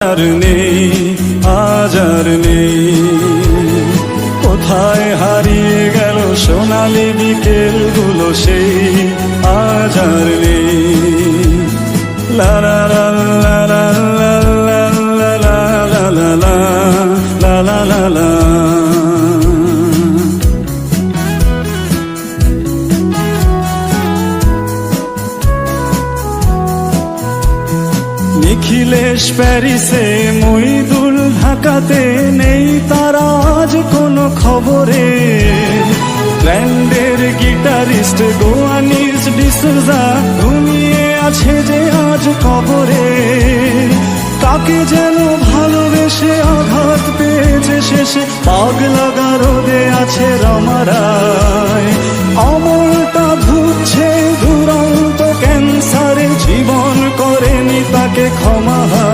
আর নেই আজার নেই কোথায় হারিয়ে গেল সোনালি বিকেলগুলো সেই আজার নেই লারা লালা লালা লালা লালা লালা লালা নিখিলেশ প্যারিসে মইদুল ঢাকাতে নেই তারা আজ কোনো খবরে। ব্র্যান্ডের গিটারিস্ট গোয়ানিস ডিসুজা ঘুমিয়ে আছে যে আজ কবরে। তাকে যেন ভালোবেসে আঘাত পেয়েছে শেষে। পাগলা গারদে আছে রমারায় ক্ষমা